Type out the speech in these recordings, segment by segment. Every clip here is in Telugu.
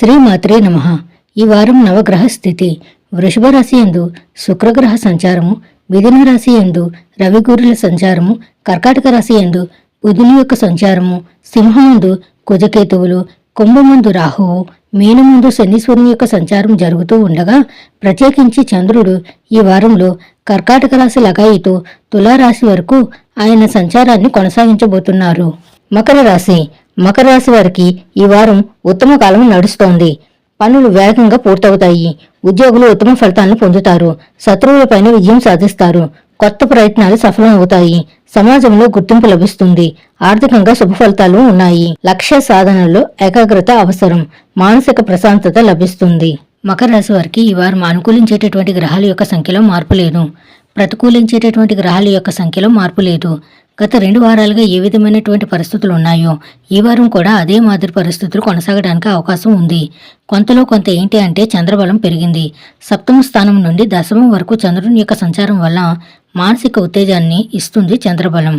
శ్రీమాత్రే నమ. ఈ వారం నవగ్రహ స్థితి. వృషభ రాశి ఎందు శుక్రగ్రహ సంచారము మిథున రాశి ఎందు రవిగూరుల సంచారము కర్కాటక రాశి ఎందు బుధుని యొక్క సంచారము సింహముందు కుజకేతువులు కుంభముందు రాహువు మీనముందు శనీశ్వరుని యొక్క సంచారం జరుగుతూ ఉండగా ప్రత్యేకించి చంద్రుడు ఈ వారంలో కర్కాటక రాశి లగాయితో తులారాశి వరకు ఆయన సంచారాన్ని కొనసాగించబోతున్నారు. మకర రాశి. మకర రాశి వారికి ఈ వారం ఉత్తమ కాలం నడుస్తోంది. పనులు వేగంగా పూర్తవుతాయి. ఉద్యోగులు ఉత్తమ ఫలితాలను పొందుతారు. శత్రువులపైన విజయం సాధిస్తారు. కొత్త ప్రయత్నాలు సఫలం అవుతాయి సమాజంలో గుర్తింపు లభిస్తుంది. ఆర్థికంగా శుభ ఫలితాలు ఉన్నాయి. లక్ష్య సాధనలో ఏకాగ్రత అవసరం. మానసిక ప్రశాంతత లభిస్తుంది. మకర రాశి వారికి ఈ వారం అనుకూలించేటటువంటి గ్రహాల యొక్క సంఖ్యలో మార్పు లేదు. ప్రతికూలించేటటువంటి గ్రహాల యొక్క సంఖ్యలో మార్పు లేదు. గత రెండు వారాలుగా ఏ విధమైనటువంటి పరిస్థితులు ఉన్నాయో ఈ వారం కూడా అదే మాదిరి పరిస్థితులు కొనసాగడానికి అవకాశం ఉంది. కొంతలో కొంత ఏంటి అంటే చంద్రబలం పెరిగింది. సప్తమ స్థానం నుండి దశమం వరకు చంద్రుని యొక్క సంచారం వల్ల మానసిక ఉత్తేజాన్ని ఇస్తుంది చంద్రబలం.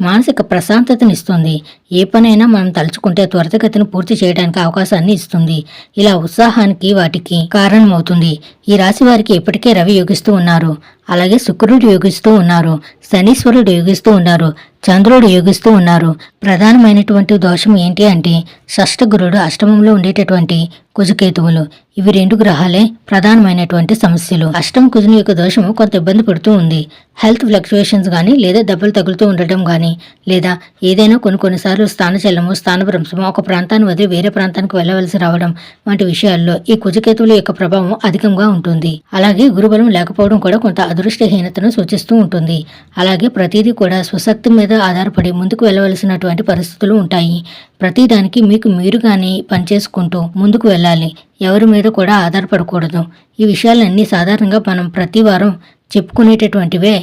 మానసిక ప్రశాంతతనిస్తుంది ఏ పనైనా మనం తలుచుకుంటే త్వరితగతిని పూర్తి చేయడానికి అవకాశాన్ని ఇస్తుంది. ఇలా ఉత్సాహానికి వాటికి కారణమవుతుంది. ఈ రాశి వారికి ఇప్పటికే రవి యోగిస్తూ ఉన్నారు. అలాగే శుక్రుడు యోగిస్తూ ఉన్నారు. శనీశ్వరుడు యోగిస్తూ ఉన్నారు. చంద్రుడు యోగిస్తూ ఉన్నారు. ప్రధానమైనటువంటి దోషం ఏంటి అంటే షష్టగురుడు అష్టమంలో ఉండేటటువంటి కుజకేతువులు. ఇవి రెండు గ్రహాలే ప్రధానమైనటువంటి సమస్యలు. అష్టమ కుజుని యొక్క దోషము కొంత ఇబ్బంది పడుతూ ఉంది. హెల్త్ ఫ్లక్చుయేషన్స్ కానీ లేదా దెబ్బలు తగులుతూ ఉండటం కానీ లేదా ఏదైనా కొన్ని కొన్నిసార్లు స్థానచలము స్థానభ్రంశము ఒక ప్రాంతాన్ని వదిలి వేరే ప్రాంతానికి వెళ్ళవలసి రావడం వంటి విషయాల్లో ఈ కుజకేతువుల యొక్క ప్రభావం అధికంగా ఉంటుంది. అలాగే గురుబలం లేకపోవడం కూడా కొంత అదృష్టహీనతను సూచిస్తూ ఉంటుంది. అలాగే ప్రతిదీ కూడా స్వశక్తి మీద ఆధారపడి ముందుకు వెళ్ళవలసినటువంటి పరిస్థితులు ఉంటాయి. ప్రతిదానికి మీకు మీరుగానే పనిచేసుకుంటూ ముందుకు వెళ్ళాలి. ఎవరి మీద కూడా ఆధారపడకూడదు. ఈ విషయాలన్నీ సాధారణంగా మనం ప్రతి వారం చెప్పుకునేటటువంటివే.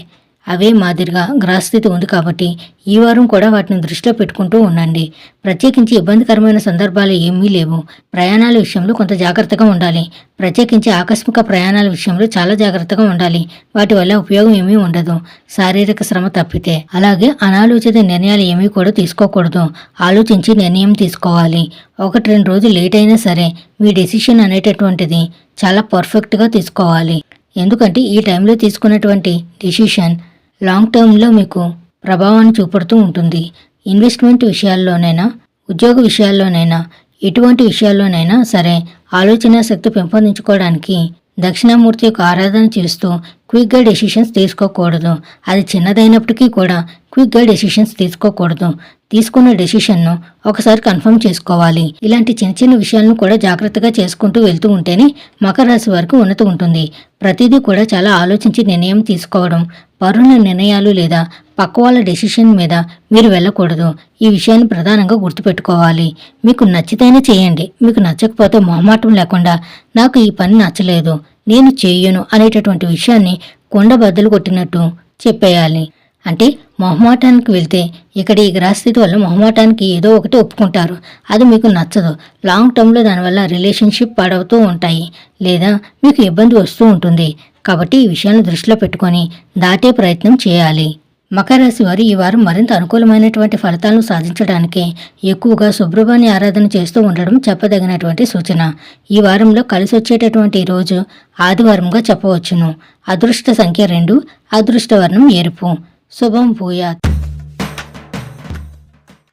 అవే మాదిరిగా గ్రహస్థితి ఉంది కాబట్టి ఈ వారం కూడా వాటిని దృష్టిలో పెట్టుకుంటూ ఉండండి. ప్రత్యేకించి ఇబ్బందికరమైన సందర్భాలు ఏమీ లేవు. ప్రయాణాల విషయంలో కొంత జాగ్రత్తగా ఉండాలి. ప్రత్యేకించి ఆకస్మిక ప్రయాణాల విషయంలో చాలా జాగ్రత్తగా ఉండాలి. వాటి వల్ల ఉపయోగం ఏమీ ఉండదు. శారీరక శ్రమ తప్పితే. అలాగే అనాలోచిత నిర్ణయాలు ఏమీ కూడా తీసుకోకూడదు. ఆలోచించి నిర్ణయం తీసుకోవాలి. ఒకటి రెండు రోజులు లేట్ అయినా సరే మీ డెసిషన్ అనేటటువంటిది చాలా పర్ఫెక్ట్గా తీసుకోవాలి. ఎందుకంటే ఈ టైంలో తీసుకున్నటువంటి డెసిషన్ లాంగ్ టర్మ్లో మీకు ప్రభావాన్ని చూపడుతూ ఉంటుంది. ఇన్వెస్ట్మెంట్ విషయాల్లోనైనా ఉద్యోగ విషయాల్లోనైనా ఎటువంటి విషయాల్లోనైనా సరే ఆలోచన శక్తి పెంపొందించుకోవడానికి దక్షిణామూర్తి యొక్క ఆరాధన చేస్తూ క్విక్గా డెసిషన్స్ తీసుకోకూడదు. అది చిన్నదైనప్పటికీ కూడా క్విక్గా డెసిషన్స్ తీసుకోకూడదు. తీసుకున్న డెసిషన్ను ఒకసారి కన్ఫర్మ్ చేసుకోవాలి. ఇలాంటి చిన్న చిన్న విషయాలను కూడా జాగ్రత్తగా చేసుకుంటూ వెళ్తూ ఉంటేనే మకర రాశి వారికి ఉన్నతి ఉంటుంది. ప్రతిదీ కూడా చాలా ఆలోచించి నిర్ణయం తీసుకోవడం పరుల నిర్ణయాలు లేదా పక్క వాళ్ళ డెసిషన్ మీద మీరు వెళ్ళకూడదు. ఈ విషయాన్ని ప్రధానంగా గుర్తుపెట్టుకోవాలి. మీకు నచ్చితేనే చేయండి. మీకు నచ్చకపోతే మొహమాటం లేకుండా నాకు ఈ పని నచ్చలేదు నేను చేయను అనేటటువంటి విషయాన్ని కొండ బద్దలు కొట్టినట్టు చెప్పేయాలి. అంటే మొహమాటానికి వెళ్తే ఇక్కడ ఈ గ్రహస్థితి వల్ల మొహమాటానికి ఏదో ఒకటి ఒప్పుకుంటారు. అది మీకు నచ్చదు. లాంగ్ టర్మ్లో దానివల్ల రిలేషన్షిప్ పాడవుతూ ఉంటాయి. లేదా మీకు ఇబ్బంది వస్తూ ఉంటుంది. కాబట్టి ఈ విషయాన్ని దృష్టిలో పెట్టుకొని దాటే ప్రయత్నం చేయాలి. మకర రాశి వారు ఈ వారం మరింత అనుకూలమైనటువంటి ఫలితాలను సాధించడానికి ఎక్కువగా సుబ్రహ్మణ్య ఆరాధన చేస్తూ ఉండడం చెప్పదగినటువంటి సూచన. ఈ వారంలో కలిసి వచ్చేటటువంటి రోజు ఆదివారంగా చెప్పవచ్చును. అదృష్ట సంఖ్య రెండు అదృష్టవర్ణం ఎరుపు శుభం భూయాత్